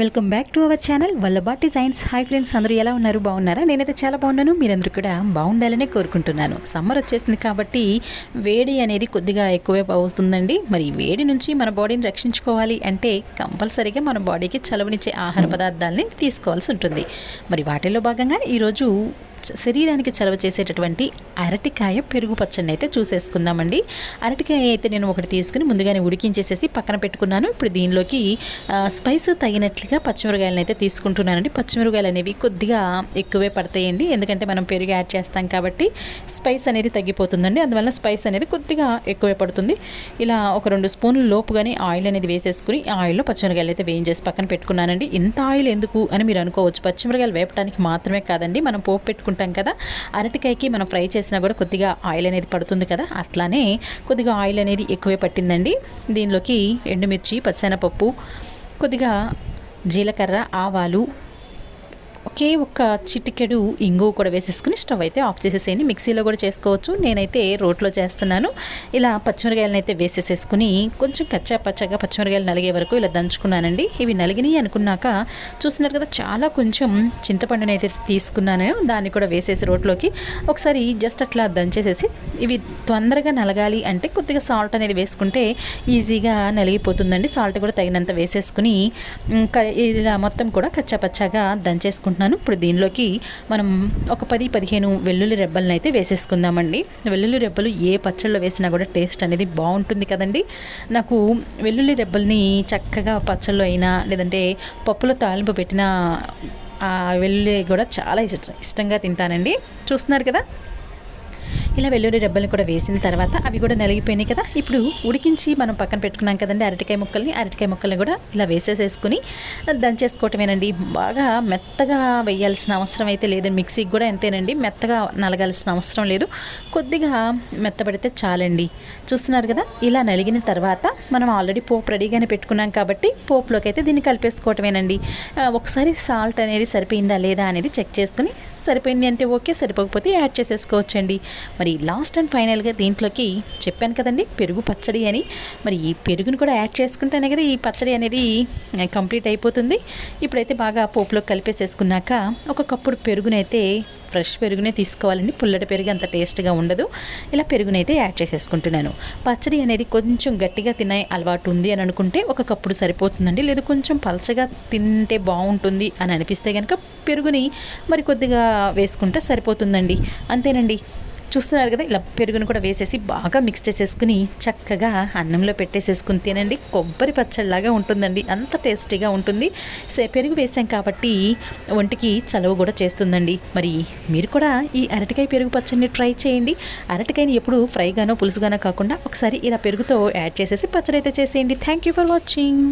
Welcome back to our channel. Vallabha designs hi friends అందరూ ఎలా ఉన్నారు? బాగున్నారా? నేనైతే చాలా బాగున్నాను. మీరందరూ కూడా బాగుండాలనే కోరుకుంటున్నాను. సమ్మర్ వచ్చేసింది కాబట్టి వేడి అనేది కొద్దిగా ఎక్కువే అవుతుందండి మరి వేడి నుంచి మన బాడీని రక్షించుకోవాలి అంటే కంపల్సరీగా మన బాడీకి చలవనిచ్చే ఆహార పదార్థాలని తీసుకోవాల్సి ఉంటుంది. మరి వాటిలో భాగంగా ఈరోజు శరీరానికి చలవ చేసేటటువంటి అరటికాయ పెరుగు పచ్చడిని అయితే చూసేసుకుందామండి. అరటికాయ అయితే నేను ఒకటి తీసుకుని ముందుగానే ఉడికించేసేసి పక్కన పెట్టుకున్నాను. ఇప్పుడు దీనిలోకి స్పైస్ తగినట్లుగా పచ్చిమిరకాయలను అయితే తీసుకుంటున్నానండి. పచ్చిమిరకాయలు అనేవి కొద్దిగా ఎక్కువే పడతాయండి. ఎందుకంటే మనం పెరుగు యాడ్ చేస్తాం కాబట్టి స్పైస్ అనేది తగ్గిపోతుందండి. అందువల్ల స్పైస్ అనేది కొద్దిగా ఎక్కువే పడుతుంది. ఇలా ఒక రెండు స్పూన్లు లోపుగానే ఆయిల్ అనేది వేసేసుకుని ఆయిల్లో పచ్చిమిరకాయలు అయితే వేయించేసి పక్కన పెట్టుకున్నానండి. ఇంత ఆయిల్ ఎందుకు అని మీరు అనుకోవచ్చు. పచ్చిమిరకాయలు వేపడానికి మాత్రమే కాదండి. మనం పోపు పెట్టుకుంటాం చేసుకుంటాం కదా. అరటికాయకి మనం ఫ్రై చేసినా కూడా కొద్దిగా ఆయిల్ అనేది పడుతుంది కదా. అట్లానే కొద్దిగా ఆయిల్ అనేది ఎక్కువే పట్టిందండి. దీనిలోకి ఎండుమిర్చి పచ్చనపప్పు కొద్దిగా జీలకర్ర ఆవాలు ఒకే ఒక్క చిటికెడు ఇంగు కూడా వేసేసుకుని స్టవ్ అయితే ఆఫ్ చేసేసేయండి. మిక్సీలో కూడా చేసుకోవచ్చు. నేనైతే రోట్లో చేస్తున్నాను. ఇలా పచ్చిమిరకాయలను అయితే వేసేసేసుకుని కొంచెం కచ్చా పచ్చగా పచ్చిమిరకాయలు నలిగే వరకు ఇలా దంచుకున్నానండి. ఇవి నలిగినాయి అనుకున్నాక చూస్తున్నారు కదా చాలా కొంచెం చింతపండుని అయితే తీసుకున్నాను. దాన్ని కూడా వేసేసి రోట్లోకి ఒకసారి జస్ట్ అట్లా దంచేసేసి ఇవి తొందరగా నలగాలి అంటే కొద్దిగా సాల్ట్ అనేది వేసుకుంటే ఈజీగా నలిగిపోతుందండి. సాల్ట్ కూడా తగినంత వేసేసుకుని ఇలా మొత్తం కూడా కచ్చా పచ్చగా దంచేసుకుంటాం ఇప్పుడు దీనిలోకి మనం ఒక పది పదిహేను వెల్లుల్లి రెబ్బలను అయితే వేసేసుకుందామండి. వెల్లుల్లి రెబ్బలు ఏ పచ్చళ్ళు వేసినా కూడా టేస్ట్ అనేది బాగుంటుంది కదండి. నాకు వెల్లుల్లి రెబ్బల్ని చక్కగా పచ్చళ్ళు అయినా లేదంటే పప్పులో తాలింపు పెట్టిన వెల్లుల్లి కూడా చాలా ఇష్టం ఇష్టంగా తింటానండి. చూస్తున్నారు కదా? ఇలా వెల్లుల్లి రెబ్బల్ని కూడా వేసిన తర్వాత అవి కూడా నలిగిపోయినాయి కదా. ఇప్పుడు ఉడికించి మనం పక్కన పెట్టుకున్నాం కదండి అరటికాయ ముక్కల్ని. అరటికాయ ముక్కల్ని కూడా ఇలా వేసేసేసుకుని దంచేసుకోవటమేనండి. బాగా మెత్తగా వేయాల్సిన అవసరం అయితే లేదండి మిక్సీకి కూడా ఎంతేనండి మెత్తగా నలగాల్సిన అవసరం లేదు. కొద్దిగా మెత్తబడితే చాలండి. చూస్తున్నారు కదా? ఇలా నలిగిన తర్వాత మనం ఆల్రెడీ పోపు రెడీగానే పెట్టుకున్నాం కాబట్టి పోపులోకి అయితే దీన్ని కలిపేసుకోవటమేనండి. ఒకసారి సాల్ట్ అనేది సరిపోయిందా లేదా అనేది చెక్ చేసుకుని సరిపోయింది అంటే ఓకే సరిపోకపోతే యాడ్ చేసేసుకోవచ్చండి. మరి లాస్ట్ అండ్ ఫైనల్గా దీంట్లోకి చెప్పాను కదండి పెరుగు పచ్చడి అని. మరి ఈ పెరుగును కూడా యాడ్ చేసుకుంటేనే కదా ఈ పచ్చడి అనేది కంప్లీట్ అయిపోతుంది. ఇప్పుడైతే బాగా పోపులో కలిపేసేసుకున్నాక ఒక కప్పుడు పెరుగునైతే ఫ్రెష్ పెరుగునే తీసుకోవాలండి. పుల్లటి పెరుగు అంత టేస్ట్గా ఉండదు. ఇలా పెరుగునైతే యాడ్ చేసేసుకుంటున్నాను. పచ్చడి అనేది కొంచెం గట్టిగా తినే అలవాటు ఉంది అని అనుకుంటే ఒక కప్పుడు సరిపోతుందండి. లేదు కొంచెం పలచగా తింటే బాగుంటుంది అని అనిపిస్తే కనుక పెరుగుని మరి కొద్దిగా వేసుకుంటే సరిపోతుందండి. అంతేనండి. చూస్తున్నారు కదా ఇలా పెరుగును కూడా వేసేసి బాగా మిక్స్ చేసేసుకుని చక్కగా అన్నంలో పెట్టేసేసుకుని తినండి. కొబ్బరి పచ్చడిలాగా ఉంటుందండి. అంత టేస్టీగా ఉంటుంది. పెరుగు వేసాం కాబట్టి ఒంటికి చలవ కూడా చేస్తుందండి. మరి మీరు కూడా ఈ అరటికాయ పెరుగు పచ్చడిని ట్రై చేయండి. అరటికాయని ఎప్పుడు ఫ్రైగానో పులుసుగానో కాకుండా ఒకసారి ఇలా పెరుగుతో యాడ్ చేసేసి పచ్చడి అయితే చేసేయండి. Thank you for watching